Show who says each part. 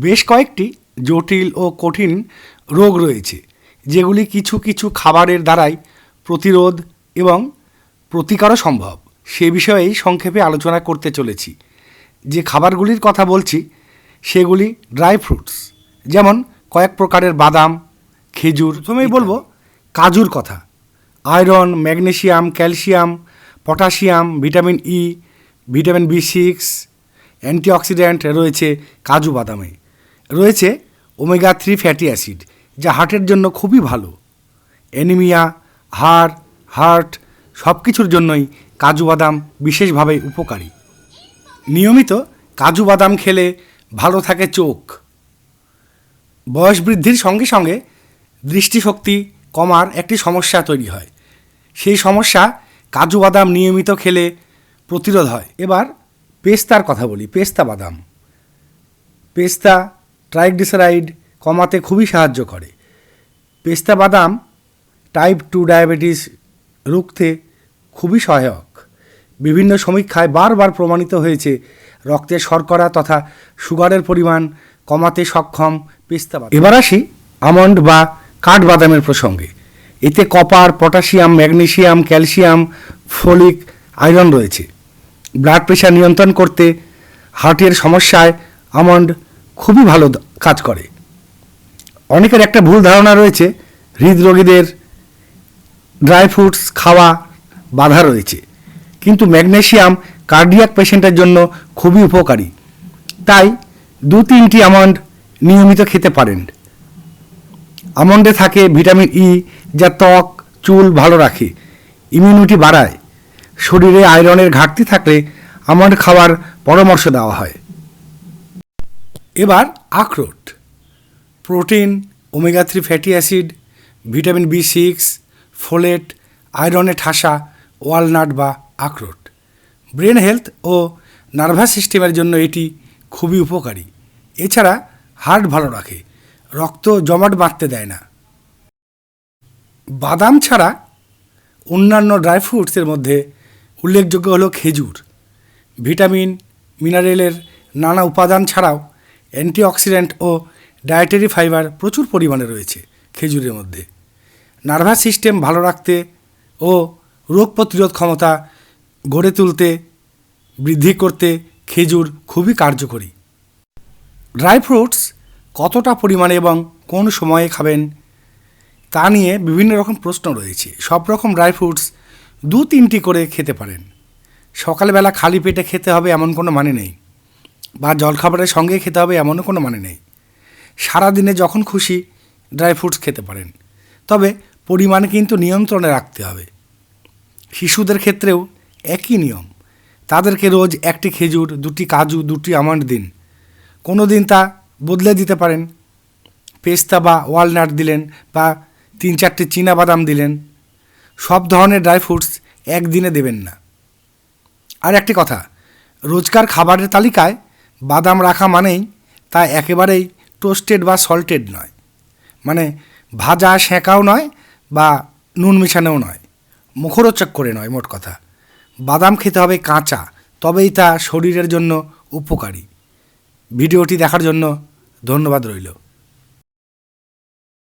Speaker 1: বেশ কয়েকটি জটিল ও কঠিন রোগ রয়েছে যেগুলি কিছু কিছু খাবারের দ্বারাই প্রতিরোধ এবং প্রতিকারও সম্ভব। সে বিষয়েই সংক্ষেপে আলোচনা করতে চলেছি। যে খাবারগুলির কথা বলছি সেগুলি ড্রাই ফ্রুটস যেমন কয়েক প্রকারের বাদাম খেজুর প্রথমেই বলব কাজুর কথা। Iron magnesium calcium potassium vitamin E vitamin B six antioxidant রয়েছে কাজু বাদামে। রয়েছে ওমেগা থ্রি ফ্যাটি অ্যাসিড যা হার্টের জন্য খুবই ভালো। অ্যানিমিয়া হাড় হার্ট সব কিছুর জন্যই কাজু বাদাম বিশেষভাবে উপকারী। নিয়মিত কাজু বাদাম খেলে ভালো থাকে চোখ। বয়স বৃদ্ধির সঙ্গে সঙ্গে দৃষ্টিশক্তি কমার একটি সমস্যা তৈরি হয়। সেই সমস্যা কাজু বাদাম নিয়মিত খেলে প্রতিরোধ হয়। এবার পেস্তার কথা বলি, পেস্তা বাদাম। পেস্তা ট্রাইগ্লিসারাইড কমাতে খুবই সাহায্য করে। পেস্তা বাদাম টাইপ টু ডায়াবেটিস রুখতে খুবই সহায়ক। বিভিন্ন সমীক্ষায় বারবার প্রমাণিত হয়েছে রক্তে শর্করা তথা সুগারের পরিমাণ কমাতে সক্ষম পেস্তা বাদাম। এবার আসি আমন্ড বা কাঠবাদামের প্রসঙ্গে। এতে copper, potassium, magnesium, calcium, folic, iron রয়েছে। ব্লাড প্রেশার নিয়ন্ত্রণ করতে হার্টের সমস্যায় আমন্ড খুবই ভালো কাজ করে। অনেকের একটা ভুল ধারণা রয়েছে, হৃদরোগীদের ড্রাই ফ্রুটস খাওয়া বাধা রয়েছে। কিন্তু ম্যাগনেশিয়াম কার্ডিয়াক পেশেন্টের জন্য খুবই উপকারী। তাই দু তিনটি আমন্ড নিয়মিত খেতে পারেন। আমন্ডে থাকে ভিটামিন ই যা ত্বক, চুল ভালো রাখে ইমিউনিটি বাড়ায়। শরীরে আয়রনের ঘাটতি থাকলে আমন্ড খাওয়ার পরামর্শ দেওয়া হয়। এবার আখরোট। Protein, omega three fatty acid, vitamin B six, folate আয়রনে ঠাসা, ওয়ালনাট বা আখরোট। ব্রেন হেলথ ও নার্ভাস সিস্টেমের জন্য এটি খুবই উপকারী। এছাড়া হার্ট ভালো রাখে, রক্ত জমাট বাঁধতে দেয় না। বাদাম ছাড়া অন্যান্য ড্রাই ফ্রুটসের মধ্যে উল্লেখযোগ্য হলো খেজুর। ভিটামিন, মিনারেলের নানা উপাদান ছাড়াও অ্যান্টিঅক্সিডেন্ট ও ডায়েটারি ফাইবার প্রচুর পরিমাণে রয়েছে খেজুরের মধ্যে। নার্ভাস সিস্টেম ভালো রাখতে ও রোগ প্রতিরোধ ক্ষমতা গড়ে তুলতে, বৃদ্ধি করতে খেজুর খুবই কার্যকরী। ড্রাই ফ্রুটস কতটা পরিমাণে এবং কোন সময়ে খাবেন তা নিয়ে বিভিন্ন রকম প্রশ্ন রয়েছে। সব রকম ড্রাই ফ্রুটস দু তিনটি করে খেতে পারেন। সকালবেলা খালি পেটে খেতে হবে এমন কোনো মানে নেই। বা জলখাবারের সঙ্গে খেতে হবে এমনও কোনো মানে নেই। সারাদিনে যখন খুশি ড্রাই ফ্রুটস খেতে পারেন। তবে পরিমাণ কিন্তু নিয়ন্ত্রণে রাখতে হবে। শিশুদের ক্ষেত্রেও একই নিয়ম। তাদেরকে রোজ একটি খেজুর, দুটি কাজু, দুটি আমন্ড দিন। কোনো দিন তা বদলে দিতে পারেন। পেস্তা বা ওয়ালনাট দিলেন বা তিন চারটে চীনা বাদাম দিলেন। সব ধরনের ড্রাই ফ্রুটস একদিনে দেবেন না। আর একটি কথা, রোজকার খাবারের তালিকায় বাদাম রাখা মানেই তা একেবারেই টোস্টেড বা সল্টেড নয়। মানে ভাজা সেঁকাও নয় বা নুন মেশানোও নয়। মুখরোচক করে নয়, মোট কথা। বাদাম খেতে হবে কাঁচা, তবেই তা শরীরের জন্য উপকারী। ভিডিওটি দেখার জন্য ধন্যবাদ রইল।